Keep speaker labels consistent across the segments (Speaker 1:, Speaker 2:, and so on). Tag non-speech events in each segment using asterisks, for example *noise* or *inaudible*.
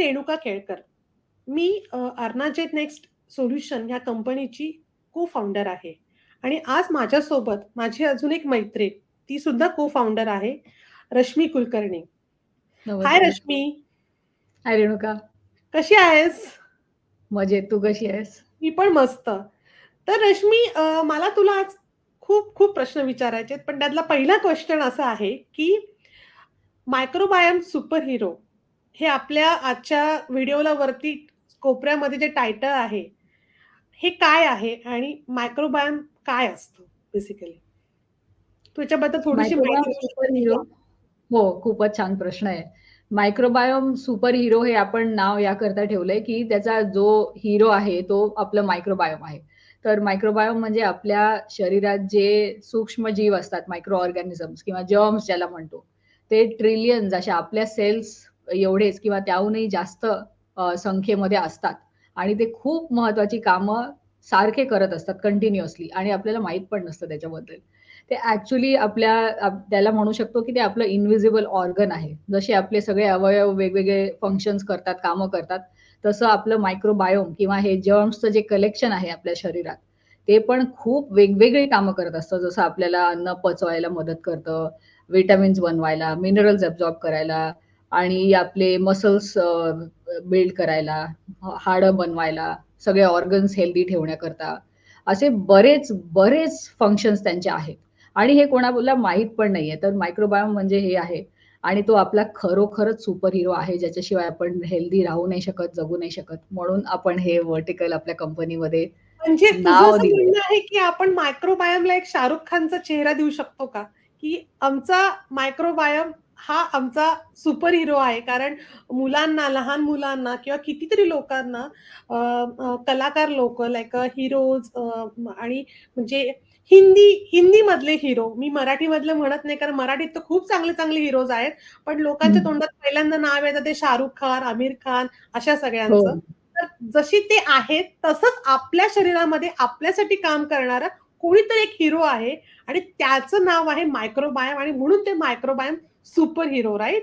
Speaker 1: रेणुका केळकर. मी अर्नाजेट next solution ह्या कंपनीची को-फाउंडर आहे आणि आज माझ्यासोबत माझी अजून एक मैत्रीण, ती सुद्धा को-फाउंडर आहे, रश्मी कुलकर्णी. हाय. रश्मी.
Speaker 2: हाय रेणुका.
Speaker 1: कशी आहेस?
Speaker 2: मजेत. तू कशी आहेस?
Speaker 1: मी पण मस्त. तर रश्मी मला तुला आज खूप-खूप प्रश्न विचारायचे. पण त्यातला पहिला क्वेशन असा आहे, की मायक्रोबायोम सुपर हीरो हे आपल्या आजच्या व्हिडिओला वरती कोपऱ्यामध्ये जे टायटल आहे, हे काय आहे आणि मायक्रोबायोम काय असतं बेसिकली? तू याच्याबद्दल थोडीशी माहिती?
Speaker 2: हो, खूपच छान प्रश्न आहे. मायक्रोबायोम सुपर हीरो हे आपण नाव याकरता ठेवलंय, की त्याचा जो हीरो आहे, तो आपलं मायक्रोबायोम आहे. तर मायक्रोबायोम म्हणजे आपल्या शरीरात जे सूक्ष्म जीव असतात, मायक्रो ऑर्गॅनिझम्स किंवा जर्म्स ज्याला म्हणतो, ते ट्रिलियन्स अशा आपल्या सेल्स एवढेच किंवा त्याहूनही जास्त संख्येमध्ये असतात आणि ते खूप महत्वाची कामं सारखे करत असतात कंटिन्युअसली आणि आपल्याला माहीत पण नसतं त्याच्याबद्दल. ते ॲक्च्युली आपल्या त्याला म्हणू शकतो, की ते आपलं इन्व्हिजिबल ऑर्गन आहे. जसे आपले सगळे अवयव वेगवेगळे फंक्शन्स करतात, कामं करतात, तसं आपलं मायक्रोबायोम किंवा हे जर्म्सचं जे कलेक्शन आहे आपल्या शरीरात, ते पण खूप वेगवेगळी कामं करत असतं. जसं आपल्याला अन्न पचवायला मदत करतं, व्हिटॅमिन्स बनवायला, मिनरल्स ॲब्सॉर्ब करायला आणि आपले मसल्स बिल्ड करायला, हाडं बनवायला, सगळे ऑर्गन्स हेल्दी ठेवण्याकरता. असे बरेच, बरेच फंक्शन्स त्यांचे आहेत आणि हे कोणाला माहीत पण नाहीये. तर मायक्रोबायोम म्हणजे हे आहे आणि तो आपला खरोखरच सुपर हीरो आहे, ज्याच्याशिवाय आपण हेल्दी राहू नाही शकत, जगू नाही शकत. म्हणून आपण हे व्हर्टिकल आपल्या कंपनीमध्ये
Speaker 1: म्हणजे आहे, की आपण मायक्रोबायोमला एक शाहरुख खानचा चेहरा देऊ शकतो का? की आमचा मायक्रोबायोम हा आमचा सुपर हीरो आहे. कारण मुलांना, लहान मुलांना किंवा कितीतरी लोकांना कलाकार लोकं लाइक अ, हीरोज आणि म्हणजे हिंदी हिंदीमधले हीरो, मी मराठीमधलं म्हणत नाही, कारण मराठीत तर खूप चांगले-चांगले हीरोज आहेत. पण लोकांच्या. तोंडात पहिल्यांदा नाव येतं ते शाहरुख खान, आमिर खान अशा सगळ्यांचं.
Speaker 2: हो.
Speaker 1: तर जशी ते आहेत, तसंच आपल्या शरीरामध्ये आपल्यासाठी काम करणारा कोणीतरी एक हीरो आहे आणि त्याचं नाव आहे मायक्रोबायोम आणि म्हणून ते मायक्रोबायोम सुपर हीरो, राइट?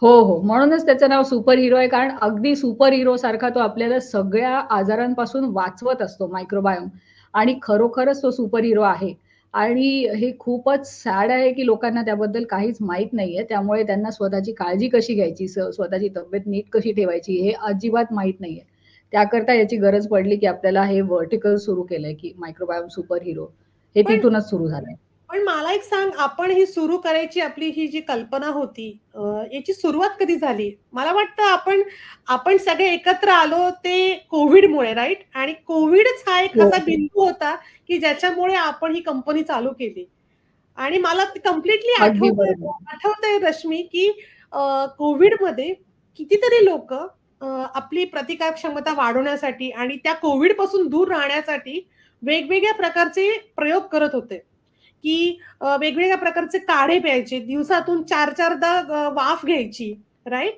Speaker 2: हो, हो. म्हणूनच त्याचं नाव सुपर हीरो आहे. कारण अगदी सुपर हीरोसारखा तो आपल्याला सगळ्या आजारांपासून वाचवत असतो मायक्रोबायोम आणि खरोखरच तो सुपर हीरो आहे. आणि हे खूपच सॅड आहे, की लोकांना त्याबद्दल काहीच माहीत नाहीये. त्यामुळे त्यांना स्वतःची काळजी कशी घ्यायची, स्वतःची तब्येत नीट कशी ठेवायची, हे अजिबात माहीत नाहीये. त्याकरता याची गरज पडली, की आपल्याला हे व्हर्टिकल सुरू केलंय, की मायक्रोबायोम सुपर हीरो. हे तिथूनच सुरू झालंय.
Speaker 1: पण मला एक सांग, आपण ही सुरू करायची आपली ही जी कल्पना होती, याची सुरुवात कधी झाली? मला वाटतं आपण आपण सगळे एकत्र आलो ते कोव्हिडमुळे, राइट? आणि कोव्हिडच हा एक
Speaker 2: हो,
Speaker 1: असा. बिंदू होता, की ज्याच्यामुळे आपण ही कंपनी चालू केली. आणि मला ते कंप्लीटली
Speaker 2: अगदी
Speaker 1: आठवतंय
Speaker 2: बरोबर.
Speaker 1: आठवतंय रश्मी, की अ, कोव्हिडमध्ये कितीतरी लोकं आपली प्रतिकार क्षमता वाढवण्यासाठी आणि त्या कोव्हिडपासून दूर राहण्यासाठी वेगवेगळ्या प्रकारचे प्रयोग करत होते, की वेगवेगळ्या प्रकारचे काढे प्यायचे, दिवसातून चार चारदा वाफ घ्यायची, राईट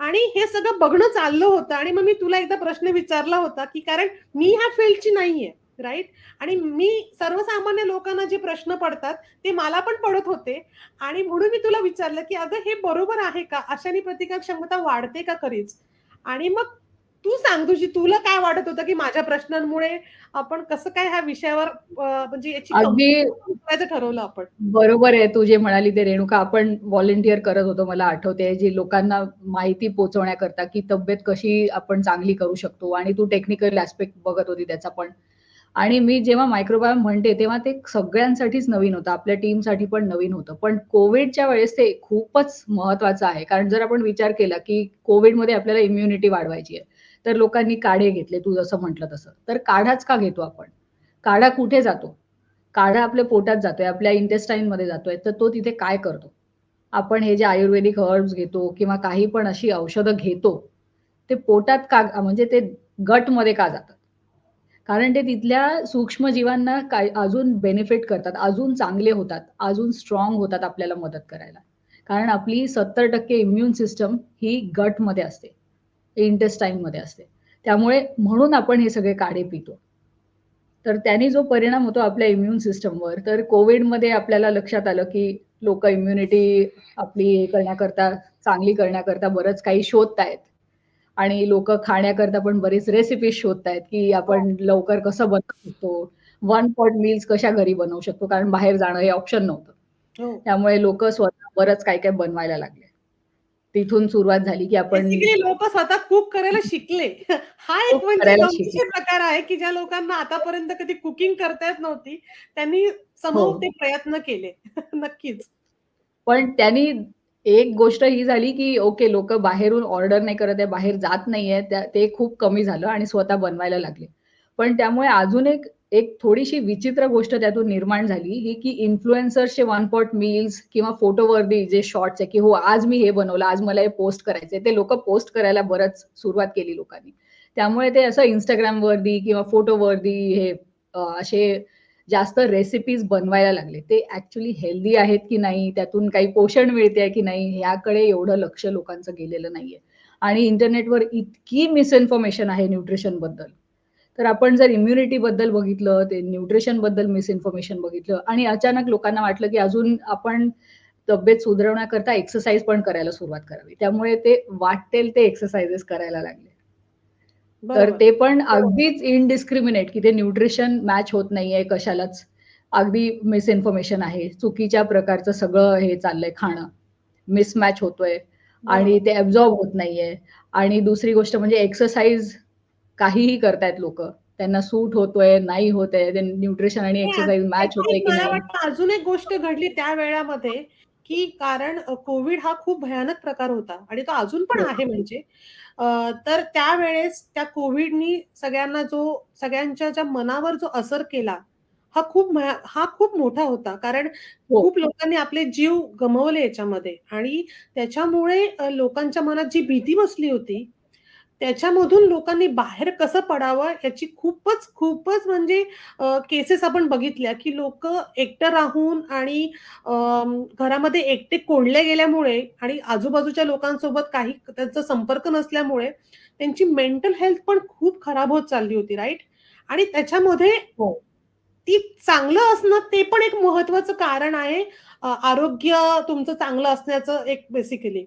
Speaker 1: आणि हे सगळं बघणं चाललं होतं आणि मग मी तुला एकदा प्रश्न विचारला होता, की कारण मी ह्या फील्डची नाहीये, राईट आणि मी सर्वसामान्य लोकांना जे प्रश्न पडतात, ते मला पण पडत होते आणि म्हणून मी तुला विचारलं, की "अगं, हे बरोबर आहे का? अशाने प्रतिकार क्षमता वाढते का खरीच?" आणि मग तू सांग तुझी तुला काय वाटत होतं, की माझ्या प्रश्नांमुळे आपण कसं काय ह्या विषयावर म्हणजे याची ठरवलं आपण?
Speaker 2: बरोबर आहे. तू जे म्हणाली ते रेणुका आपण व्हॉलंटिअर करत होतो मला आठवतंय, जी लोकांना माहिती पोहोचवण्याकरता, की तब्येत कशी आपण चांगली करू शकतो आणि तू टेक्निकल ॲस्पेक्ट बघत होती त्याचा पण. आणि मी जेव्हा मायक्रोबायोम म्हणते, तेव्हा ते सगळ्यांसाठीच नवीन होतं. आपल्या टीमसाठी पण नवीन होतं. पण कोव्हिडच्या वेळेस ते खूपच महत्त्वाचं आहे. कारण जर आपण विचार केला, की कोव्हिडमध्ये आपल्याला इम्युनिटी वाढवायची आहे. तर लोकांनी काढे घेतले, तू जसं म्हटलं तसं. तर काढाच का घेतो आपण? काढा कुठे जातो? काढा आपल्या पोटात जातोय, आपल्या इंटेस्टाईनमध्ये जातोय, तर तो तिथे काय करतो? आपण हे जे आयुर्वेदिक हर्ब्स घेतो किंवा काही पण अशी औषधं घेतो, ते पोटात का म्हणजे ते गटमध्ये का जातात? कारण ते तिथल्या सूक्ष्मजीवांना काय अजून बेनिफिट करतात, अजून चांगले होतात, अजून स्ट्रॉंग होतात आपल्याला मदत करायला. कारण आपली 70% इम्यून सिस्टम ही गटमध्ये असते, इंटेस्टाईनमध्ये असते. त्यामुळे म्हणून आपण हे सगळे काढे पितो. तर त्याने जो परिणाम होतो आपल्या इम्यून सिस्टमवर, तर कोव्हिडमध्ये आपल्याला लक्षात आलं, की लोकं इम्युनिटी आपली हे करण्याकरता, चांगली करण्याकरता बरंच काही शोधतायत. आणि लोकं खाण्याकरता पण बरीच रेसिपीज शोधतायत, की
Speaker 1: हो.
Speaker 2: आपण लवकर कसं बनवू शकतो. वन पॉट मील्स कशा घरी बनवू शकतो, कारण बाहेर जाणं हे ऑप्शन नव्हतं.
Speaker 1: हो.
Speaker 2: त्यामुळे लोकं स्वतः बरंच काही-काही बनवायला लागले. तिथून सुरुवात झाली, की आपण
Speaker 1: लोकं स्वतः कुक करायला शिकले. हा एक म्हणजे प्रकार आहे, की ज्या लोकांना आतापर्यंत कधी कुकिंग करता येत नव्हती, त्यांनी समहाऊ
Speaker 2: हो.
Speaker 1: ते प्रयत्न केले. *laughs* नक्कीच.
Speaker 2: पण त्यांनी एक गोष्ट ही झाली, की ओके लोकं बाहेरून ऑर्डर नाही करत आहे, बाहेर जात नाहीये. ते खूप कमी झालं आणि स्वतः बनवायला लागले. पण त्यामुळे अजून एक एक थोडीशी विचित्र गोष्ट त्यातून निर्माण झाली, ही की इन्फ्लुएन्सर्सचे वन पॉट मील्स किंवा फोटोवरती जे शॉर्ट्स आहे, की हो आज मी हे बनवलं, आज मला हे पोस्ट करायचंय. ते लोक पोस्ट करायला बरंच सुरुवात केली लोकांनी. त्यामुळे ते असं इंस्टाग्रामवरती किंवा फोटोवरती हे असे जास्त रेसिपीज बनवायला लागले. ते ऍक्च्युली हेल्दी आहेत की नाही, त्यातून काही पोषण मिळते की नाही, याकडे एवढं लक्ष लोकांचं गेलेलं नाहीये. आणि इंटरनेटवर इतकी मिसइन्फॉर्मेशन आहे न्यूट्रिशनबद्दल. तर आपण जर इम्युनिटीबद्दल बघितलं, ते न्यूट्रिशनबद्दल मिसइन्फॉर्मेशन बघितलं आणि अचानक लोकांना वाटलं, की अजून आपण तब्येत सुधारण्याकरता एक्सरसाइज पण करायला सुरुवात करावी. त्यामुळे ते वाटेल ते एक्सरसाइजेस करायला लागले. तर. ते पण अगदीच इनडिस्क्रिमिनेट, की ते न्यूट्रिशन मॅच होत नाहीये कशालाच. अगदी मिसइन्फॉर्मेशन आहे. चुकीच्या प्रकारचं सगळं हे चाललंय खाणं. मिसमॅच होतोय आणि. ते ॲब्सॉर्ब होत नाहीये. आणि दुसरी गोष्ट म्हणजे एक्सरसाइज काहीही करतायत लोकं. त्यांना सूट होतोय, नाही होतंय. ते न्यूट्रिशन आणि एक्सरसाइज मॅच होतंय की नाही.
Speaker 1: अजून एक गोष्ट घडली त्या वेळामध्ये, की कारण अ, कोव्हिड हा खूप भयानक प्रकार होता आणि तो अजून पण
Speaker 2: हो.
Speaker 1: आहे म्हणजे. तर त्यावेळेस त्या कोव्हिडनी सगळ्यांना जो सगळ्यांच्या ज्या मनावर जो असर केला, हा खूप हा खूप मोठा होता. कारण
Speaker 2: हो.
Speaker 1: खूप लोकांनी आपले जीव गमावले याच्यामध्ये आणि त्याच्यामुळे लोकांच्या मनात जी भीती बसली होती, त्याच्यामधून लोकांनी बाहेर कसं पडावं याची खूपच, खूपच म्हणजे केसेस आपण बघितल्या, की लोकं एकटं राहून आणि घरामध्ये एकटे कोंडले गेल्यामुळे आणि आजूबाजूच्या लोकांसोबत काही त्यांचा संपर्क नसल्यामुळे त्यांची मेंटल हेल्थ पण खूप खराब होत चालली होती, राइट? आणि त्याच्यामध्ये
Speaker 2: हो.
Speaker 1: ती चांगलं असणं ते पण एक महत्वाचं कारण आहे. आरोग्य तुमचं चांगलं असण्याचं एक बेसिकली.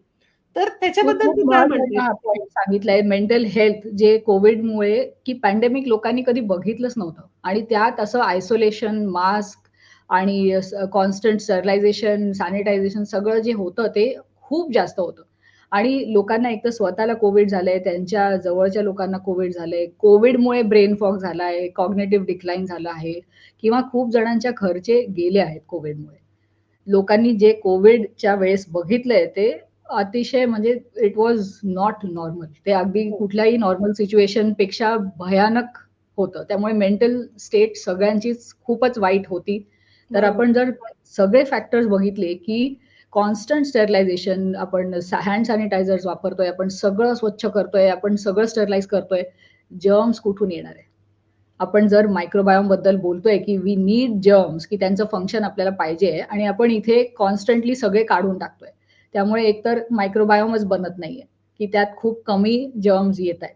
Speaker 1: तर त्याच्याबद्दल तू काय
Speaker 2: सांगितलाय मेंटल हेल्थ जे कोव्हिडमुळे की पॅन्डेमिक लोकांनी कधी बघितलंच नव्हतं आणि त्यात असं आयसोलेशन, मास्क आणि कॉन्स्टंट स्टरलायझेशन, सॅनिटायझेशन सगळं जे होतं ते खूप जास्त होतं. आणि लोकांना एकतर स्वतःला कोव्हिड झालंय, त्यांच्या जवळच्या लोकांना कोव्हिड झालंय. कोव्हिडमुळे ब्रेन फॉग झालाय, कॉग्निटिव्ह डिक्लाइन झालं आहे किंवा खूप जणांच्या घरचे गेले आहेत कोव्हिडमुळे. लोकांनी जे कोव्हिडच्या वेळेस बघितलंय ते अतिशय म्हणजे इट वॉज नॉट नॉर्मल. ते अगदी. कुठल्याही नॉर्मल सिच्युएशनपेक्षा भयानक होतं. त्यामुळे मेंटल स्टेट सगळ्यांचीच खूपच वाईट होती. तर. आपण जर सगळे फॅक्टर्स बघितले, की कॉन्स्टंट स्टरलायझेशन आपण हँड सॅनिटायझर्स वापरतोय, आपण सगळं स्वच्छ करतोय, आपण सगळं स्टरलाइज करतोय. जर्म्स कुठून येणार आहे? आपण जर मायक्रोबायोमबद्दल बोलतोय, की वी नीड जर्म्स की त्यांचं फंक्शन आपल्याला पाहिजे आणि आपण इथे कॉन्स्टंटली सगळे काढून टाकतोय. त्यामुळे एकतर मायक्रोबायोमच बनत नाहीये, की त्यात खूप कमी जर्म्स येतायत.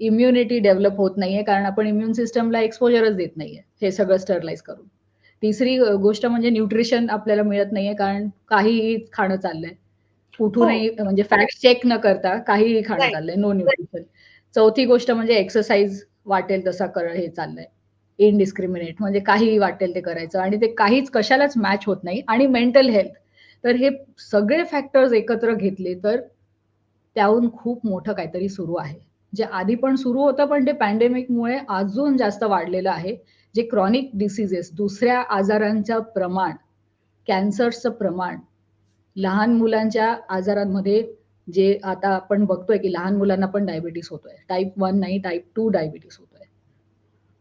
Speaker 2: इम्युनिटी डेव्हलप होत नाहीये, कारण आपण इम्यून सिस्टमला एक्सपोजरच देत नाहीये, हे सगळं स्टरलाइज करून. तिसरी गोष्ट म्हणजे न्यूट्रिशन आपल्याला मिळत नाहीये, कारण काहीही खाणं चाललंय.
Speaker 1: हो.
Speaker 2: कुठूनही म्हणजे फॅक्ट्स चेक न करता काहीही खाणं. चाललंय, नो न्यूट्रिशन. चौथी गोष्ट म्हणजे एक्सरसाइज वाटेल तसा कर हे चाललंय. इनडिस्क्रिमिनेट म्हणजे काहीही वाटेल ते करायचं आणि ते काहीच कशालाच मॅच होत नाही आणि मेंटल हेल्थ. तर हे सगळे फॅक्टर्स एकत्र घेतले तर त्याहून खूप मोठं काहीतरी सुरू आहे. जे आधी पण सुरू होतं, पण ते पॅन्डेमिकमुळे अजून जास्त वाढलेलं आहे. जे क्रॉनिक डिसीजेस दुसऱ्या आजारांचं प्रमाण, कॅन्सरचं प्रमाण, लहान मुलांच्या आजारांमध्ये जे आता आपण बघतोय, की लहान मुलांना पण डायबिटीस होतोय. टाईप वन नाही, टाईप टू डायबिटीस होतो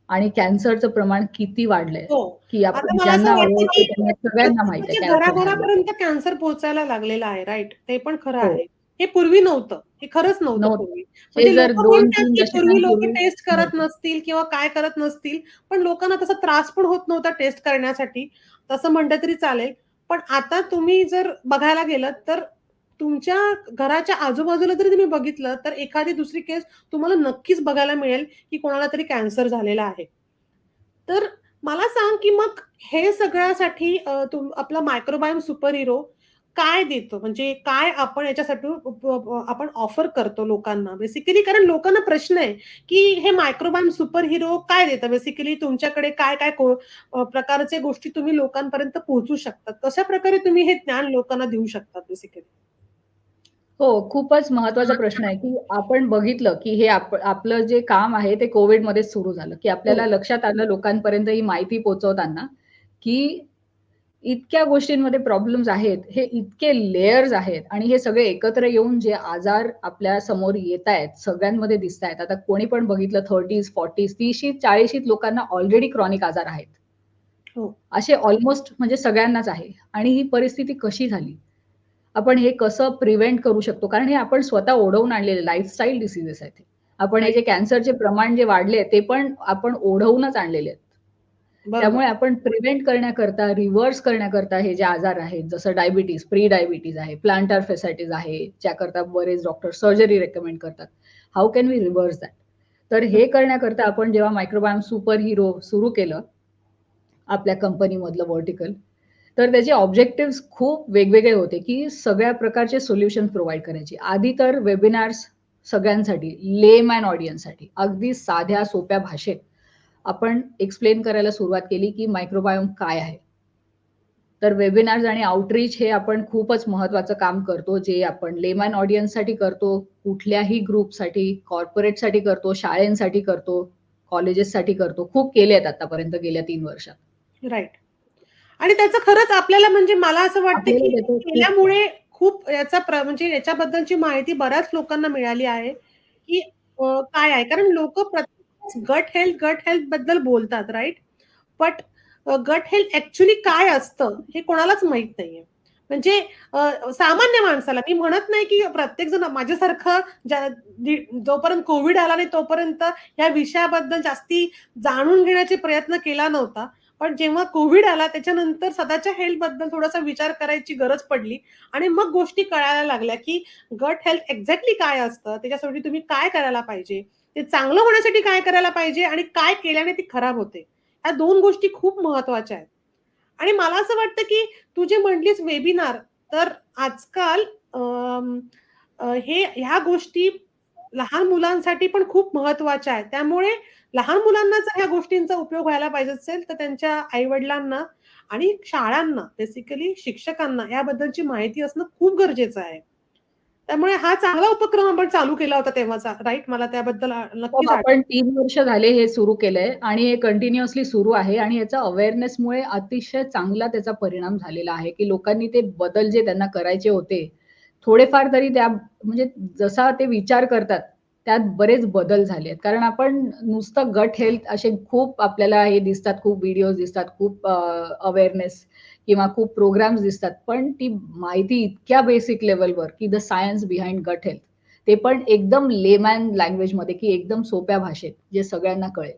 Speaker 2: आणि कॅन्सरचं प्रमाण किती वाढलंय,
Speaker 1: हो.
Speaker 2: की आपण ज्यांना सगळ्यांना माहिती झालाय.
Speaker 1: घराघरापर्यंत कॅन्सर पोहोचायला लागलेला आहे, राइट? ते पण खरं
Speaker 2: हो.
Speaker 1: आहे. हे पूर्वी नव्हतं. हे खरंच नव्हतं. पूर्वी. म्हणजे लोकं बोलतात,
Speaker 2: 2-3
Speaker 1: की पूर्वी लोकं
Speaker 2: दशकांपूर्वी
Speaker 1: टेस्ट करत. नसतील किंवा काय करत नसतील, पण लोकांना तसा त्रास पण होत नव्हता टेस्ट करण्यासाठी. तसं म्हटलं तरी चालेल. पण आता तुम्ही जर बघायला गेलत, तर तुमच्या घराच्या आजूबाजूला जरी तुम्ही बघितलं, तर एखादी दुसरी केस तुम्हाला नक्कीच बघायला मिळेल, की कोणाला तरी कॅन्सर झालेला आहे. तर मला सांग, की मग हे सगळ्यासाठी तुम आपला मायक्रोबायम सुपर हिरो काय देतो? म्हणजे काय आपण याच्यासाठी आपण ऑफर करतो लोकांना बेसिकली कारण लोकांना प्रश्न आहे, की हे मायक्रोबायम सुपर हिरो काय देतं? बेसिकली तुमच्याकडे काय-काय को प्रकारचे गोष्टी तुम्ही लोकांपर्यंत पोहोचू शकतात? कशाप्रकारे तुम्ही हे ज्ञान लोकांना देऊ शकतात बेसिकली?
Speaker 2: हो, खूपच महत्त्वाचा प्रश्न आहे, की आपण बघितलं, की हे आप आपलं जे काम आहे ते कोव्हिडमध्येच सुरू झालं, की आपल्याला
Speaker 1: हो.
Speaker 2: लक्षात आलं लोकांपर्यंत ही माहिती पोहोचवताना, की इतक्या गोष्टींमध्ये प्रॉब्लेम्स आहेत, हे इतके लेयर्स आहेत आणि हे सगळे एकत्र येऊन जे आजार आपल्यासमोर येतायत, सगळ्यांमध्ये दिसतायत. आता कोणी पण बघितलं 30s, 40s, 30शीत, 40शीत लोकांना ऑलरेडी क्रॉनिक आजार आहेत.
Speaker 1: हो.
Speaker 2: असे अल्मोस्ट म्हणजे सगळ्यांनाच आहे आणि ही परिस्थिती कशी झाली? आपण हे कसं प्रिव्हेंट करू शकतो? कारण हे आपण स्वतः ओढवून आणलेले लाईफस्टाईल डिसीजेस आहेत हे. आपण हे. जे कॅन्सरचे प्रमाण जे वाढले ते पण आपण ओढवूनच आणलेले आहेत. त्यामुळे आपण प्रिव्हेंट करण्याकरता, रिव्हर्स करण्याकरता हे जे आजार आहेत, जसं डायबिटीज, प्री डायबिटीज आहे, प्लांटर फेसाइटिस आहे, ज्याकरता बरेच डॉक्टर सर्जरी रिकमेंड करतात. How can we reverse that? तर हे करण्याकरता आपण जेव्हा मायक्रोबायोम सुपर हिरो सुरू केलं, आपल्या कंपनीमधलं व्हर्टिकल, तर त्याचे ऑब्जेक्टिव्ह खूप वेगवेगळे होते, की सगळ्या प्रकारचे सोल्युशन प्रोव्हाइड करायचे. आधी तर वेबिनार्स सगळ्यांसाठी, लेम अँड ऑडियन्ससाठी अगदी साध्या सोप्या भाषेत आपण एक्सप्लेन करायला सुरुवात केली, की मायक्रोबायोम काय आहे? तर वेबिनार्स आणि आउटरीच हे आपण खूपच महत्वाचं काम करतो, जे आपण लेमॅन ऑडियन्ससाठी करतो, कुठल्याही ग्रुपसाठी, कॉर्पोरेटसाठी करतो, शाळेंसाठी करतो, कॉलेजेससाठी करतो. खूप केले आहेत आतापर्यंत गेल्या तीन वर्षात.
Speaker 1: राईट आणि त्याचं खरंच आपल्याला म्हणजे मला असं वाटतं, की केल्यामुळे खूप याचा म्हणजे याच्याबद्दलची माहिती बऱ्याच लोकांना मिळाली आहे, की काय आहे? कारण लोकं प्रत्येक गट हेल्थ, गट हेल्थबद्दल बोलतात right? But gut health actually काय असतं? हे कोणालाच माहीत नाहीये. म्हणजे सामान्य माणसाला मी म्हणत नाही, की प्रत्येक जण माझ्यासारखं जोपर्यंत कोव्हिड आला नाही तोपर्यंत या विषयाबद्दल जास्ती जाणून घेण्याचे प्रयत्न केला नव्हता. पण जेव्हा कोविड आला त्याच्यानंतर स्वतःच्या हेल्थबद्दल थोडासा विचार करायची गरज पडली आणि मग गोष्टी कळायला लागल्या, की गट हेल्थ एक्झॅक्टली काय असतं? त्याच्यासाठी तुम्ही काय करायला पाहिजे? ते चांगलं होण्यासाठी काय करायला पाहिजे? आणि काय केल्याने ती खराब होते? ह्या दोन गोष्टी खूप महत्त्वाच्या आहेत. आणि मला असं वाटतं, की तू जे म्हटलीस वेबिनार, तर आजकाल हे ह्या गोष्टी लहान मुलांसाठी पण खूप महत्त्वाच्या आहेत. त्यामुळे लहान मुलांना जर ह्या गोष्टींचा उपयोग व्हायला पाहिजे असेल, तर त्यांच्या आई-वडिलांना आणि शाळांना बेसिकली शिक्षकांना याबद्दलची माहिती असणं खूप गरजेचं आहे. त्यामुळे हा चांगला उपक्रम आपण चालू केला होता तेव्हाचा राइट? मला त्याबद्दल
Speaker 2: हो,
Speaker 1: नक्कीच.
Speaker 2: आपण 3 वर्ष झाले हे सुरू केलंय आणि हे कंटिन्युअसली सुरू आहे आणि याचा अवेअरनेसमुळे अतिशय चांगला त्याचा परिणाम झालेला आहे, की लोकांनी ते बदल जे त्यांना करायचे होते, थोडेफार तरी त्या म्हणजे जसा ते विचार करतात, त्यात बरेच बदल झाले आहेत. कारण आपण नुसतं गट हेल्थ असे खूप आपल्याला हे दिसतात, खूप व्हिडिओज दिसतात, खूप अवेअरनेस किंवा खूप प्रोग्राम्स दिसतात. पण ती माहिती इतक्या बेसिक लेव्हलवर, की the science behind gut health ते पण एकदम लेमॅन लँग्वेजमध्ये, की एकदम सोप्या भाषेत, जे सगळ्यांना कळेल,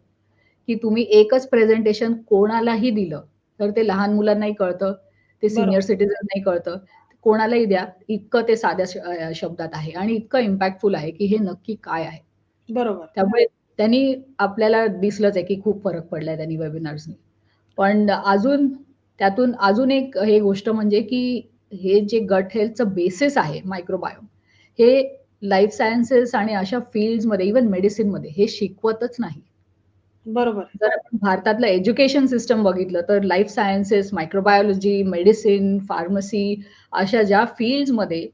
Speaker 2: की तुम्ही एकच प्रेझेंटेशन कोणालाही दिलं, तर ते लहान मुलांनाही कळतं, ते सीनियर
Speaker 1: बरोबर.
Speaker 2: सिटिझननाही कळतं. कोणालाही द्या, इतकं ते साध्या शब्दात आहे आणि इतकं इम्पॅक्टफुल आहे, की हे नक्की काय आहे?
Speaker 1: बरोबर.
Speaker 2: त्यामुळे त्यांनी आपल्याला दिसलंच आहे, की खूप फरक पडलाय त्यांनी वेबिनार्सनी. पण अजून त्यातून अजून एक हे गोष्ट म्हणजे, की हे जे गट हेल्थचं बेसिस आहे मायक्रोबायोम, हे लाईफ सायन्सेस आणि अशा फील्ड्समध्ये इव्हन मेडिसिनमध्ये हे शिकवतच नाही.
Speaker 1: बरोबर.
Speaker 2: जर आपण भारतातलं एज्युकेशन सिस्टम बघितलं, तर life sciences, microbiology, medicine, pharmacy अशा ज्या फील्ड्समध्ये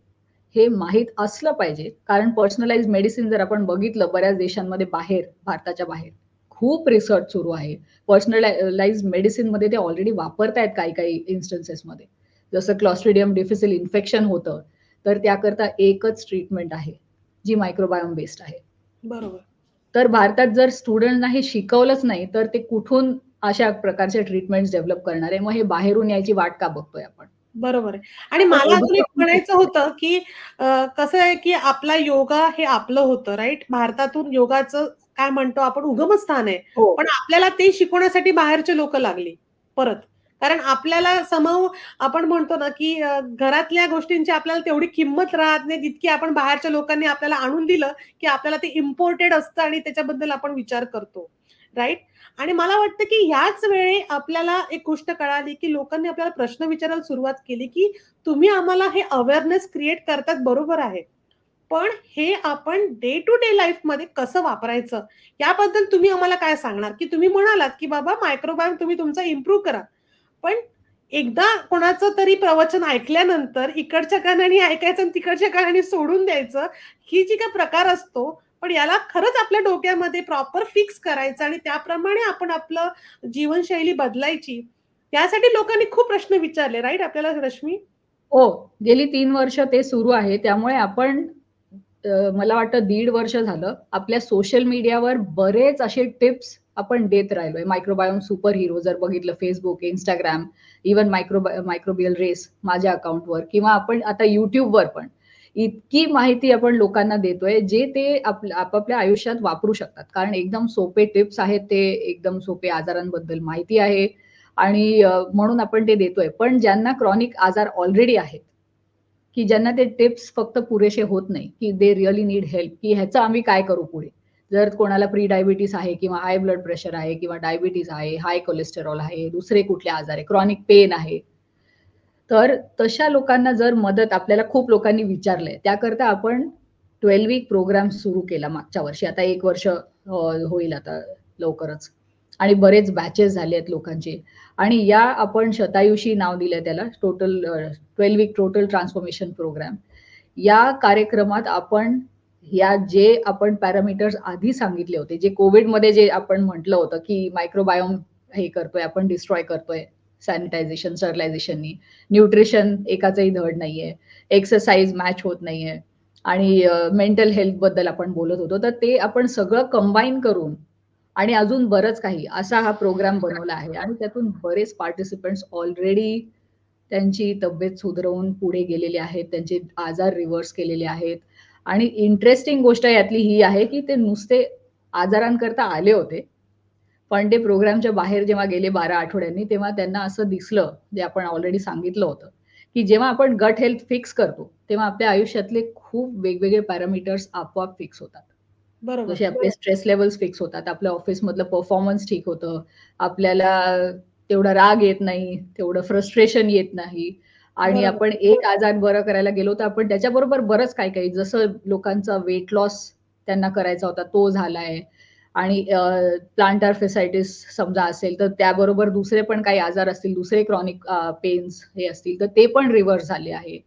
Speaker 2: हे माहीत असलं पाहिजे. कारण पर्सनलाइज्ड मेडिसिन जर आपण बघितलं बऱ्याच देशांमध्ये बाहेर, भारताच्या बाहेर, खूप रिसर्च सुरू आहे. पर्सनलाइज्ड मेडिसिनमध्ये ते ऑलरेडी वापरतायत काही-काही इन्स्टन्सेसमध्ये. जसं क्लॉस्ट्रिडियम डिफिसिल इन्फेक्शन होतं, तर त्याकरता एकच ट्रीटमेंट आहे, जी मायक्रोबायोम बेस्ड आहे.
Speaker 1: बरोबर.
Speaker 2: तर भारतात जर स्टुडंट्सना हे शिकवलंच नाही, तर ते कुठून अशा प्रकारच्या ट्रीटमेंट्स डेव्हलप करणार आहे? मग हे बाहेरून यायची वाट का बघतोय आपण?
Speaker 1: बरोबर आहे. आणि मला अजून एक म्हणायचं होतं, की कसं आहे, की आपला योगा हे आपलं होतं राइट? भारतातून योगाचं काय म्हणतो आपण उगमस्थान आहे.
Speaker 2: हो.
Speaker 1: पण आपल्याला ते शिकवण्यासाठी बाहेरचे लोकं लागली परत. कारण आपल्याला समहाऊ आपण म्हणतो ना, की घरातल्या गोष्टींची आपल्याला तेवढी किंमत राहत नाही, जितकी आपण बाहेरच्या लोकांनी आपल्याला आणून दिलं, की आपल्याला ते इम्पोर्टेड असतं आणि त्याच्याबद्दल आपण विचार करतो. राईट आणि मला वाटतं की ह्याच वेळी आपल्याला एक गोष्ट कळाली की लोकांनी आपल्याला प्रश्न विचारायला सुरुवात केली की तुम्ही आम्हाला हे अवेअरनेस क्रिएट करतात बरोबर आहे. पण हे आपण डे टू डे लाईफमध्ये कसं वापरायचं? याबद्दल तुम्ही आम्हाला काय सांगणार? की तुम्ही म्हणालात की बाबा मायक्रोबायोम तुम्ही तुमचा इम्प्रूव्ह करा. पण एकदा कोणाचं तरी प्रवचन ऐकल्यानंतर इकडच्या कानाने ऐकायचं आणि तिकडच्या कानाने सोडून द्यायचं ही जी काय प्रकार असतो पण याला खरंच आपल्या डोक्यामध्ये प्रॉपर फिक्स करायचं आणि त्याप्रमाणे आपण आपलं जीवनशैली बदलायची त्यासाठी लोकांनी खूप प्रश्न विचारले राईट आपल्याला रश्मी?
Speaker 2: हो गेली तीन वर्ष ते सुरू आहे त्यामुळे आपण मला वाटतं दीड वर्ष झालं आपल्या सोशल मीडियावर बरेच असे टिप्स आपण देत राहिलोय. मायक्रोबायोम सुपर हिरो जर बघितलं Facebook Instagram even micro microbial race माझ्या अकाउंटवर किंवा आपण आता युट्यूबवर पण इतकी माहिती आपण लोकांना देतोय जे ते आपापल्या आयुष्यात वापरू शकतात. कारण एकदम सोपे टिप्स आहेत ते एकदम सोपे आजारांबद्दल माहिती आहे आणि म्हणून आपण ते देतोय. पण ज्यांना क्रॉनिक आजार ऑलरेडी आहेत की ज्यांना ते टिप्स फक्त पुरेसे होत नाही की दे रिअली नीड हेल्प की ह्याचं आम्ही काय करू पुढे? जर कोणाला प्री डायबिटीस आहे किंवा हाय ब्लड प्रेशर आहे किंवा डायबिटीस आहे हाय कोलेस्टेरॉल आहे दुसरे कुठले आजार आहे क्रॉनिक पेन आहे तर तशा लोकांना जर मदत आपल्याला खूप लोकांनी विचारलंय त्याकरता आपण ट्वेल्व वीक प्रोग्राम सुरू केला मागच्या वर्षी. आता एक वर्ष होईल आता लवकरच. आणि बरेच बॅचेस झाले आहेत लोकांचे. आणि या आपण शतायुषी नाव दिलंय त्याला total twelve week total transformation programme या कार्यक्रमात आपण या जे आपण पॅरामीटर्स आधी सांगितले होते जे कोविडमध्ये जे आपण म्हटलं होतं की मायक्रोबायोम हे करतोय आपण डिस्ट्रॉय करतोय सॅनिटायझेशन स्टरलायझेशननी न्यूट्रिशन एकाचंही धड नाहीये. एक्सरसाइज मॅच होत नाहीये. आणि मेंटल हेल्थबद्दल आपण बोलत होतो. तर ते आपण सगळं कंबाईन करून आणि अजून बरंच काही असा हा प्रोग्राम बनवला आहे. आणि त्यातून बरेच पार्टिसिपंट्स ऑलरेडी त्यांची तब्येत सुधरवून पुढे गेलेले आहेत. त्यांचे आजार रिव्हर्स केलेले आहेत. आणि इंटरेस्टिंग गोष्ट यातली ही आहे की ते नुसते आजारांकरता आले होते. पण ते प्रोग्रामच्या बाहेर जेव्हा गेले बारा आठवड्यांनी तेव्हा त्यांना असं दिसलं जे आपण ऑलरेडी सांगितलं होतं की जेव्हा आपण गट हेल्थ फिक्स करतो तेव्हा आपल्या आयुष्यातले खूप वेगवेगळे पॅरामीटर्स आपोआप फिक्स होतात.
Speaker 1: बरोबर
Speaker 2: जसे आपले स्ट्रेस लेवल्स फिक्स होतात आपल्या ऑफिसमधलं परफॉर्मन्स ठीक होतं आपल्याला तेवढा राग येत नाही तेवढं फ्रस्ट्रेशन येत नाही आणि. आपण एक आजार बरं करायला गेलो तर आपण त्याच्याबरोबर बरंच काही काही जसं लोकांचा वेट लॉस त्यांना करायचा होता तो झालाय आणि प्लांटार फेसायटिस समजा असेल तर त्याबरोबर दुसरे पण काही आजार असतील दुसरे क्रॉनिक पेन्स हे असतील तर ते पण रिव्हर्स झाले आहे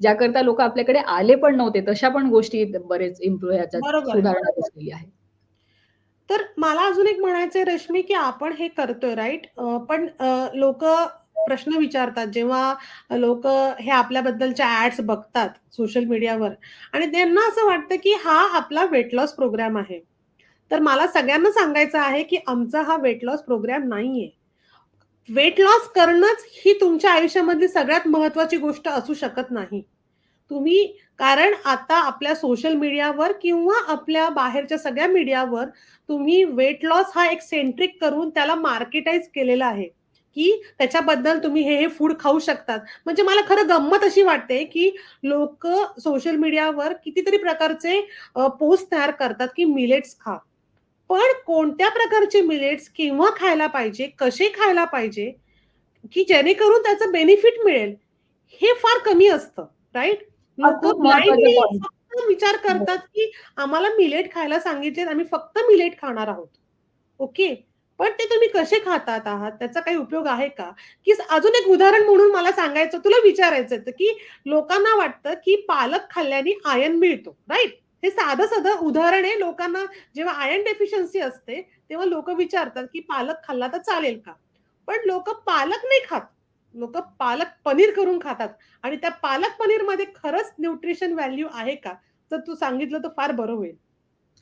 Speaker 2: ज्याकरता लोक आपल्याकडे आले पण नव्हते तशा पण गोष्टी बरेच इम्प्रूव्ह. सुधारणा दिसलेली आहे.
Speaker 1: तर मला अजून एक म्हणायचंय रश्मी की आपण हे करतोय राईट पण लोक प्रश्न विचारतात जेव्हा लोक हे आपल्याबद्दलच्या ऍड्स बघतात सोशल मीडियावर आणि त्यांना असं वाटतं की हा आपला वेट लॉस प्रोग्राम आहे. तर मला सगळ्यांना सांगायचं आहे की आमचा हा वेट लॉस प्रोग्राम नाहीये. वेट लॉस करणंच ही तुमच्या आयुष्यामधली सगळ्यात महत्वाची गोष्ट असू शकत नाही. तुम्ही कारण आता आपल्या सोशल मीडियावर किंवा आपल्या बाहेरच्या सगळ्या मीडियावर तुम्ही वेट लॉस हा एक सेंट्रिक करून त्याला मार्केटाईज केलेला आहे. की त्याच्याबद्दल तुम्ही हे हे फूड खाऊ शकतात. म्हणजे मला खरं गंमत अशी वाटते की लोक सोशल मीडियावर कितीतरी प्रकारचे पोस्ट तयार करतात की मिलेट्स खा. पण कोणत्या प्रकारचे मिलेट्स केव्हा खायला पाहिजे कसे खायला पाहिजे की जेणेकरून त्याचं बेनिफिट मिळेल हे फार कमी असतं राईट लोक विचार करतात की आम्हाला मिलेट खायला सांगितले आम्ही फक्त मिलेट खाणार आहोत ओके? पण ते तुम्ही कसे खातात आहात त्याचा काही उपयोग आहे का? की अजून एक उदाहरण म्हणून मला सांगायचं तुला विचारायचं की लोकांना वाटतं की पालक खाल्ल्याने आयन मिळतो राईट हे साधं साधं उदाहरण आहे. लोकांना जेव्हा आयन डेफिशियन्सी असते तेव्हा लोक विचारतात की पालक खाल्ला तर चालेल का? पण लोक पालक नाही खात. लोक पालक पनीर करून खातात. आणि त्या पालक पनीरमध्ये खरंच न्यूट्रिशन व्हॅल्यू आहे का? तर तू सांगितलं तर फार बरं होईल.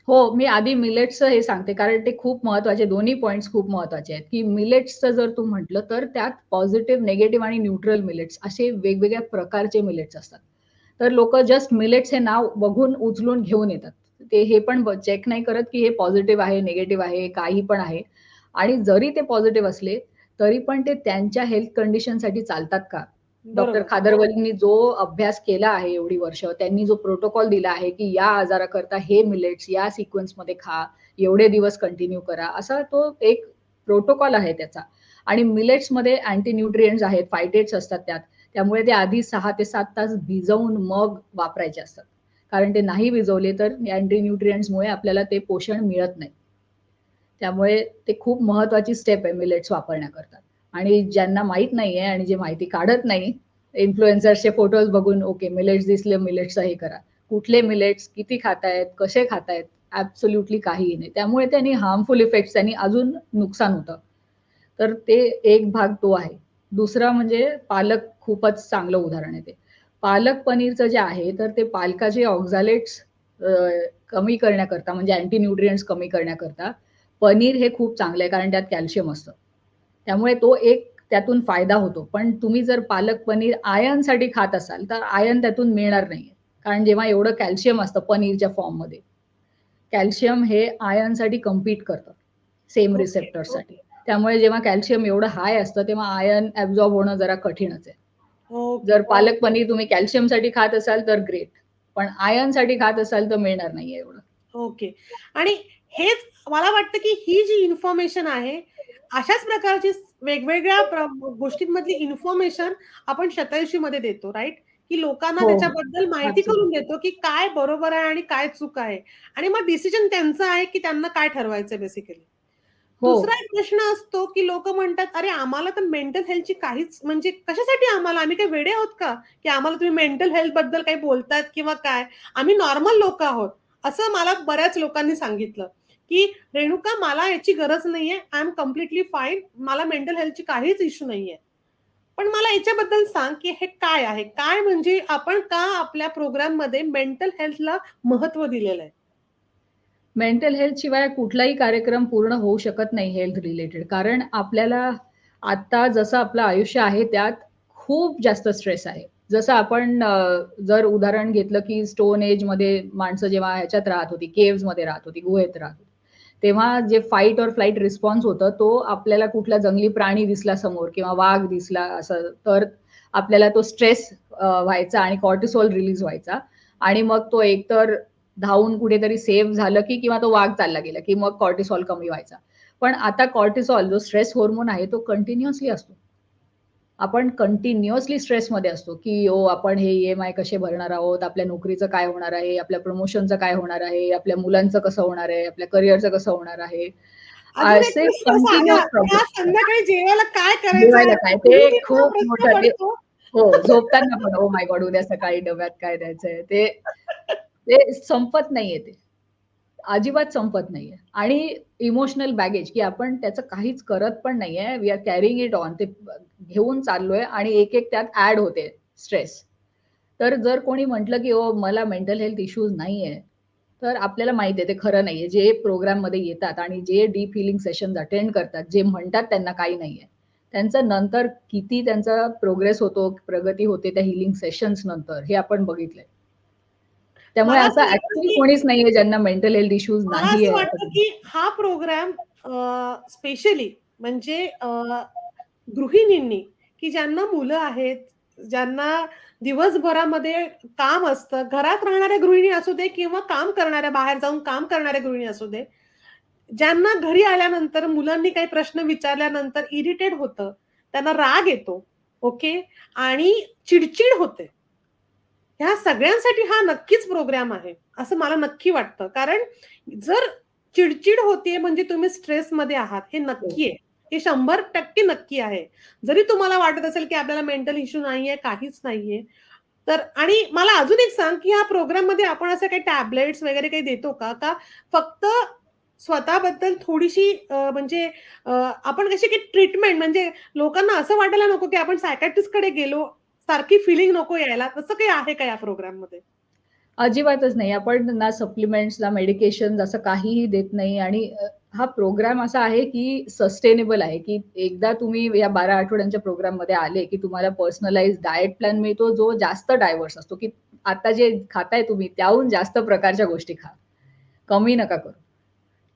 Speaker 2: हो मी आधी मिलेट्सचं हे सांगते. कारण ते खूप महत्त्वाचे दोन्ही पॉईंट्स खूप महत्त्वाचे आहेत. की मिलेट्सचं जर तू म्हटलं तर त्यात पॉझिटिव्ह निगेटिव्ह आणि न्यूट्रल मिलेट्स असे वेगवेगळ्या प्रकारचे मिलेट्स असतात. तर लोक जस्ट मिलेट्स हे नाव बघून उचलून घेऊन येतात ते हे पण चेक नाही करत की हे पॉझिटिव्ह आहे निगेटिव्ह आहे काही पण आहे आणि जरी ते पॉझिटिव्ह असले तरी पण ते त्यांच्या हेल्थ कंडिशनसाठी चालतात का डॉक्टर. खादरवलींनी जो अभ्यास केला आहे एवढी वर्ष, त्यांनी जो प्रोटोकॉल दिला आहे, की या आजाराकरता हे मिलेट्स या सिक्वेन्समध्ये खा, एवढे दिवस कंटिन्यू करा, असा तो एक प्रोटोकॉल आहे त्याचा. आणि मिलेट्समध्ये अँटी न्यूट्रिएंट्स आहेत, फायटेट्स असतात त्यात. त्यामुळे ते आधी सहा ते सात तास भिजवून मग वापरायचे असतात. कारण ते नाही भिजवले तर अँटी न्यूट्रियंट्समुळे आपल्याला ते पोषण मिळत नाही. त्यामुळे ते खूप महत्वाची स्टेप आहे मिलेट्स वापरण्याकरता. आणि ज्यांना माहीत नाहीये आणि जे माहिती काढत नाही, इन्फ्लुएन्सर्सचे फोटोज बघून ओके मिलेट्स दिसले मिलेट्सचं हे करा. कुठले मिलेट्स, किती खातायत, कसे खातायत, ॲब्सोल्युटली काहीही नाही. त्यामुळे त्यांनी हार्मफुल इफेक्ट्स त्यांनी अजून नुकसान होतं. तर ते एक भाग तो आहे. दुसरा म्हणजे पालक खूपच चांगलं उदाहरण आहे ते. पालक पनीरचं जे आहे, तर ते पालकाचे ऑक्झालेट्स कमी करण्याकरता म्हणजे अँटी न्यूट्रिएंट्स कमी करण्याकरता पनीर हे खूप चांगलं आहे कारण त्यात कॅल्शियम असतं. त्यामुळे तो एक त्यातून फायदा होतो. पण तुम्ही जर पालक पनीर आयर्नसाठी खात असाल, तर आयर्न त्यातून मिळणार नाहीये. कारण जेव्हा एवढं कॅल्शियम असतं पनीरच्या फॉर्ममध्ये, कॅल्शियम हे आयर्नसाठी कम्पीट करतं, सेम.
Speaker 1: ओके.
Speaker 2: त्यामुळे जेव्हा कॅल्शियम एवढं हाय असतं, तेव्हा आयर्न ॲब्सॉर्ब होणं जरा कठीणच आहे.
Speaker 1: ओके,
Speaker 2: जर पालक
Speaker 1: ओके.
Speaker 2: पनीर तुम्ही कॅल्शियमसाठी खात असाल तर ग्रेट. पण आयर्नसाठी खात असाल तर मिळणार नाहीये एवढं.
Speaker 1: ओके. आणि हेच मला वाटतं, की ही जी इन्फॉर्मेशन आहे, अशाच प्रकारची वेगवेगळ्या गोष्टींमधली इन्फॉर्मेशन आपण शतायुषीमध्ये देतो, राइट? की लोकांना
Speaker 2: हो,
Speaker 1: त्याच्याबद्दल माहिती करून. देतो, की काय बरोबर आहे आणि काय चूक आहे. आणि मग डिसिजन त्यांचा आहे, की त्यांना काय ठरवायचंय बेसिकली.
Speaker 2: हो.
Speaker 1: दुसरा एक प्रश्न असतो, की लोक म्हणतात, "अरे, आम्हाला तर मेंटल हेल्थची काहीच म्हणजे कशासाठी आम्हाला? आम्ही काही वेडे आहोत का? की आम्हाला तुम्ही मेंटल हेल्थबद्दल काही बोलतायत किंवा काय? आम्ही नॉर्मल लोक आहोत." असं मला बऱ्याच लोकांनी सांगितलं, की "रेणुका, मला याची गरज नाहीये. I am completely fine. मला मेंटल हेल्थची काहीच इश्यू नाहीये." पण मला याच्याबद्दल सांग, की हे काय आहे? काय म्हणजे आपण का आपल्या प्रोग्राममध्ये मेंटल हेल्थला महत्त्व दिलेलं आहे?
Speaker 2: मेंटल हेल्थ शिवाय कुठलाही कार्यक्रम पूर्ण होऊ शकत नाही हेल्थ रिलेटेड. कारण आपल्याला आता जसं आपलं आयुष्य आहे, त्यात खूप जास्त स्ट्रेस आहे. जसं आपण जर उदाहरण घेतलं, की स्टोन एजमध्ये माणसं जेव्हा ह्याच्यात राहत होती, केव्हजमध्ये राहत होती, गुहेत राहत होती. तेव्हा जे फाईट और फ्लाईट रिस्पॉन्स होतं, तो आपल्याला कुठला जंगली प्राणी दिसला समोर किंवा वाघ दिसला असं, तर आपल्याला तो स्ट्रेस व्हायचा आणि कॉर्टिसॉल रिलीज व्हायचा आणि मग तो एकतर धावून कुठेतरी सेव्ह झालं, की किंवा तो वाघ चालला गेला, की मग कॉर्टिसॉल कमी व्हायचा. पण आता कॉर्टिसॉल जो स्ट्रेस हार्मोन आहे, तो कंटिन्युअसली असतो. आपण कंटिन्युअसली स्ट्रेसमध्ये असतो, की ओ आपण हे ई-एम-आय कसे भरणार आहोत, आपल्या नोकरीचं काय होणार आहे, आपल्या प्रमोशनचं काय होणार आहे, आपल्या मुलांचं कसं होणार आहे, आपल्या करिअरचं कसं होणार आहे. असे
Speaker 1: संध्याकाळी जेवायला काय करायचं
Speaker 2: ते खूप मोठं. हो, झोपताना पण ओह माय गॉड उद्या सकाळी डब्यात काय द्यायचंय? ते ते संपत नाहीये ते. अजिबात संपत नाहीये. आणि इमोशनल बॅगेज, की आपण त्याचं काहीच करत पण नाहीये. We are carrying it on. ते घेऊन चाललोय आणि एक-एक त्यात ऍड होते स्ट्रेस. तर जर कोणी म्हटलं, की ओ मला मेंटल हेल्थ इश्यूज नाहीये." तर आपल्याला माहिती आहे ते खरं नाहीये. जे प्रोग्राममध्ये येतात आणि जे डीप हिलिंग सेशन्स अटेंड करतात, जे म्हणतात त्यांना काही नाहीये. त्यांचं नंतर किती त्यांचा प्रोग्रेस होतो, प्रगती होते त्या हिलिंग सेशन्स नंतर, हे आपण बघितलंय. त्यामुळे असं
Speaker 1: की
Speaker 2: कोणीच नाहीये ज्यांना मेंटल हेल्थ इश्यूज
Speaker 1: वाटतं, की हा प्रोग्राम स्पेशली म्हणजे गृहिणींनी, की ज्यांना मुलं आहेत, ज्यांना दिवसभरामध्ये काम असतं, घरात राहणाऱ्या गृहिणी असू दे किंवा काम करणाऱ्या, बाहेर जाऊन काम करणाऱ्या गृहिणी असू दे, ज्यांना घरी आल्यानंतर मुलांनी काही प्रश्न विचारल्यानंतर इरिटेट होतं, त्यांना राग येतो, ओके आणि चिड होते. ह्या सगळ्यांसाठी हा नक्कीच प्रोग्राम आहे, असं मला नक्की वाटतं. कारण जर चिडचिड होतीये म्हणजे तुम्ही स्ट्रेसमध्ये आहात, हे नक्की आहे. हे 100% नक्की आहे. जरी तुम्हाला वाटत असेल, की आपल्याला मेंटल इश्यू नाहीये, काहीच नाहीये. तर आणि मला अजून एक सांग, की ह्या प्रोग्राममध्ये आपण असं काही टॅबलेट्स वगैरे काही देतो का? का फक्त स्वतःबद्दल थोडीशी म्हणजे आपण कशी की ट्रीटमेंट म्हणजे लोकांना असं वाटायला नको, की आपण सायकायट्रिस्टकडे गेलो, सारखी फिलिंग नको यायला, तसं काही आहे का या प्रोग्राममध्ये
Speaker 2: अजिबातच नाही. आपण ना सप्लिमेंट्सला मेडिकेशन असं काहीही देत नाही आणि हा प्रोग्राम असा आहे, की सस्टेनेबल आहे, की एकदा तुम्ही या 12 आठवड्यांच्या प्रोग्राममध्ये आले, की तुम्हाला पर्सनलाइज डायट प्लॅन मिळतो, जो जास्त डायव्हर्स असतो, की आता जे खाताय तुम्ही त्याहून जास्त प्रकारच्या गोष्टी खा. कमी नका करू.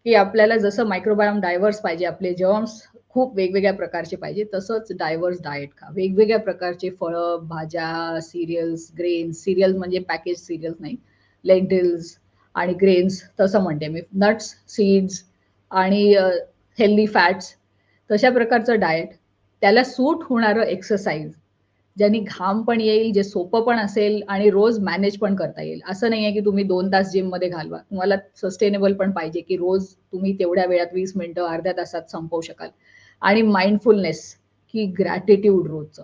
Speaker 2: की आपल्याला जसं मायक्रोबायोम डायव्हर्स पाहिजे आपले जर्म्स खूप वेगवेगळ्या प्रकारचे पाहिजे. तसंच डायव्हर्स डाएट खा. वेगवेगळ्या प्रकारचे फळं भाज्या सिरियल्स ग्रेन्स सिरियल म्हणजे पॅकेज सिरियल्स नाही. लेंटिल्स आणि ग्रेन्स तसं म्हणते मी. नट्स सीड्स आणि हेल्दी फॅट्स तशा प्रकारचं डाएट त्याला सूट होणारं एक्सरसाइज ज्यांनी घाम पण येईल जे सोपं पण असेल आणि रोज मॅनेज पण करता येईल. असं नाही आहे की तुम्ही दोन तास जिममध्ये घालवा. तुम्हाला सस्टेनेबल पण पाहिजे की रोज तुम्ही तेवढ्या वेळात वीस मिनिटं अर्ध्या तासात संपवू शकाल. आणि माइंडफुलनेस की ग्रॅटिट्यूड रोजचं.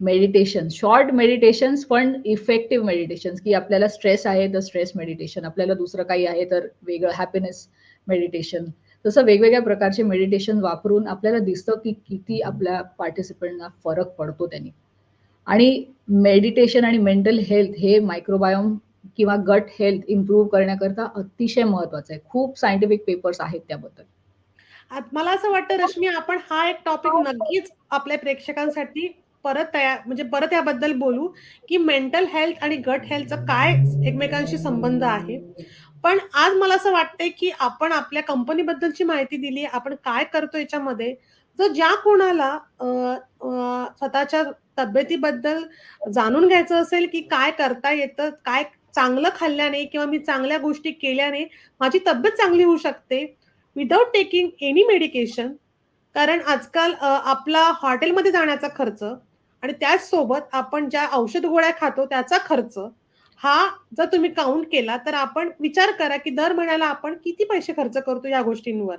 Speaker 2: मेडिटेशन शॉर्ट मेडिटेशन्स पण इफेक्टिव्ह मेडिटेशन्स की आपल्याला स्ट्रेस आहे तर स्ट्रेस मेडिटेशन आपल्याला दुसरं काही आहे तर वेगळं हॅपीनेस मेडिटेशन तसं वेगवेगळ्या प्रकारचे मेडिटेशन वापरून आपल्याला दिसतं की किती आपल्या पार्टिसिपंटना फरक पडतो त्यांनी. आणि मेडिटेशन आणि मेंटल हेल्थ हे मायक्रोबायोम किंवा गट हेल्थ इम्प्रूव्ह करण्याकरता अतिशय महत्वाचं आहे. खूप सायंटिफिक पेपर्स आहेत त्याबद्दल.
Speaker 1: मला असं वाटतं रश्मी आपण हा एक टॉपिक नक्कीच आपल्या प्रेक्षकांसाठी परत तयार म्हणजे परत याबद्दल बोलू की मेंटल हेल्थ आणि गट हेल्थचा काय एकमेकांशी संबंध आहे. पण आज मला असं वाटतंय की आपण आपल्या कंपनीबद्दलची माहिती दिली आपण काय करतो याच्यामध्ये जर ज्या कोणाला स्वतःच्या तब्येतीबद्दल जाणून घ्यायचं असेल की काय करता येतं काय चांगलं खाल्ल्याने किंवा मी चांगल्या गोष्टी केल्याने माझी तब्येत चांगली होऊ शकते विदाउट टेकिंग एनी मेडिकेशन कारण आजकाल आपला हॉटेलमध्ये जाण्याचा खर्च आणि त्याचसोबत आपण ज्या औषध गोळ्या खातो त्याचा खर्च हा जर तुम्ही काउंट केला तर आपण विचार करा की दर महिन्याला आपण किती पैसे खर्च करतो या गोष्टींवर.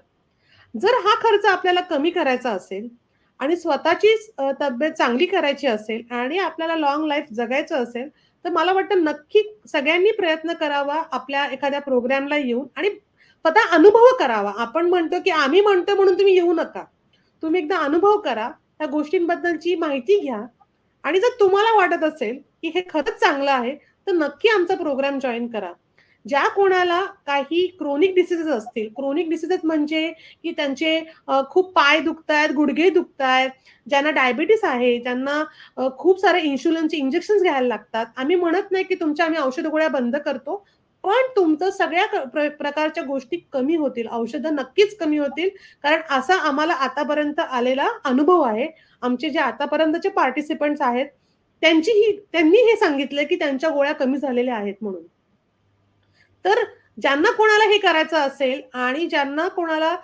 Speaker 1: जर हा खर्च आपल्याला कमी करायचा असेल आणि स्वतःची तब्येत चांगली करायची असेल आणि आपल्याला लॉंग लाईफ जगायचं असेल तर मला वाटतं नक्की सगळ्यांनी प्रयत्न करावा आपल्या एखाद्या प्रोग्रामला येऊन आणि स्वतः अनुभव करावा. आपण म्हणतो की आम्ही म्हणतो म्हणून तुम्ही येऊ नका. तुम्ही एकदा अनुभव करा त्या गोष्टींबद्दलची माहिती घ्या. आणि जर तुम्हाला वाटत असेल की हे खरंच चांगलं आहे तर नक्की आमचा प्रोग्राम जॉईन करा. ज्या कोणाला काही क्रोनिक डिसिजेस असतील क्रोनिक डिसिजेस म्हणजे की त्यांचे खूप पाय दुखतायत गुडघे दुखतायत ज्यांना डायबिटीस आहे त्यांना खूप सारे इन्शुलनचे इंजेक्शन घ्यायला लागतात. आम्ही म्हणत नाही की तुमच्या आम्ही औषध गोळ्या बंद करतो पण तुमचं सगळ्या प्रकारच्या गोष्टी कमी होतील. औषधं नक्कीच कमी होतील. कारण असा आम्हाला आतापर्यंत आलेला अनुभव आहे. आमचे जे आतापर्यंतचे पार्टिसिपंट्स आहेत त्यांचीही त्यांनी हे सांगितलं की त्यांच्या गोळ्या कमी झालेल्या आहेत म्हणून. तर ज्यांना कोणाला हे करायचं असेल आणि ज्यांना कोणाला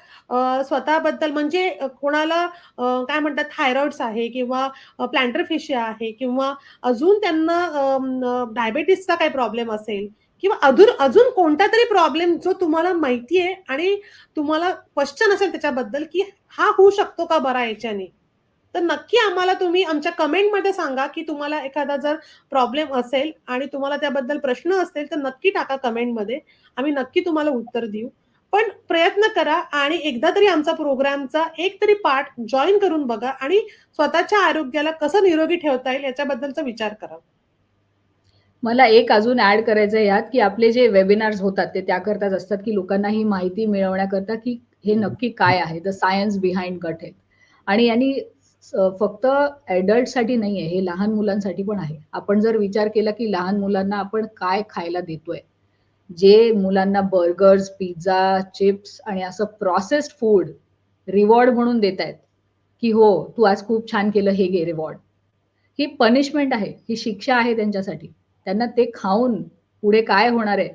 Speaker 1: स्वतःबद्दल म्हणजे कोणाला काय म्हणतात थायरॉइड्स आहे किंवा प्लॅन्टरफिशिया आहे किंवा अजून त्यांना डायबेटीसचा काही प्रॉब्लेम असेल किंवा अजून अजून कोणता तरी प्रॉब्लेम जो तुम्हाला माहिती आहे आणि तुम्हाला क्वेश्चन असेल त्याच्याबद्दल की हा होऊ शकतो का बरा याच्याने तर नक्की आम्हाला तुम्ही आमच्या कमेंटमध्ये सांगा की तुम्हाला एखादा जर प्रॉब्लेम असेल आणि तुम्हाला त्याबद्दल प्रश्न असेल तर नक्की टाका कमेंटमध्ये आम्ही नक्की तुम्हाला उत्तर देऊ. पण प्रयत्न करा आणि एकदा तरी आमचा प्रोग्रामचा एक तरी पार्ट जॉईन करून बघा आणि स्वतःच्या आरोग्याला कसं निरोगी ठेवता येईल याच्याबद्दलचा विचार करा.
Speaker 2: मला एक अजून ऍड करायचं आहे यात की आपले जे वेबिनार्स होतात ते त्याकरताच असतात की लोकांना ही माहिती मिळवण्याकरता की हे नक्की काय आहे? The science behind gut health आणि यांनी फक्त साठी नाही आहे हे लहान मुलांसाठी पण आहे. आपण जर विचार केला की लहान मुलांना आपण काय खायला देतोय? जे मुलांना बर्गर्स पिझ्झा चिप्स आणि असं प्रोसेस्ड फूड रिवॉर्ड म्हणून देत आहेत की हो तू आज खूप छान केलं हे घे रिवॉर्ड ही पनिशमेंट आहे ही शिक्षा आहे त्यांच्यासाठी. त्यांना ते खाऊन पुढे काय होणार आहे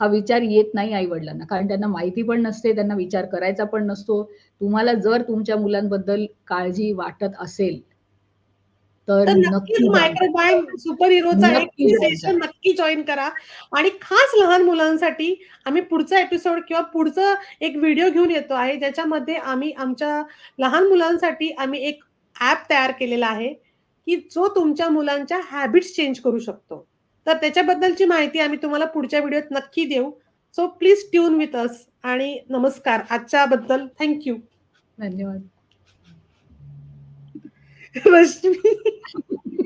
Speaker 2: हा विचार येत नाही आई वडिलांना कारण त्यांना माहिती पण नसते त्यांना विचार करायचा पण नसतो. तुम्हाला जर तुमच्या मुलांबद्दल काळजी वाटत असेल तर नक्की
Speaker 1: सुपर हिरोचा सेशन नक्की जॉईन करा. आणि खास लहान मुलांसाठी आम्ही पुढचा एपिसोड किंवा पुढचं एक व्हिडिओ घेऊन येतो आहे ज्याच्यामध्ये आम्ही आमच्या लहान मुलांसाठी आम्ही एक ऍप तयार केलेला आहे की जो तुमच्या मुलांच्या हॅबिट्स चेंज करू शकतो. तर त्याच्याबद्दलची माहिती आम्ही तुम्हाला पुढच्या व्हिडिओत नक्की देऊ. So please tune with us आणि नमस्कार. आजच्या बद्दल थँक्यू
Speaker 2: धन्यवाद. *laughs*
Speaker 1: रश्मी.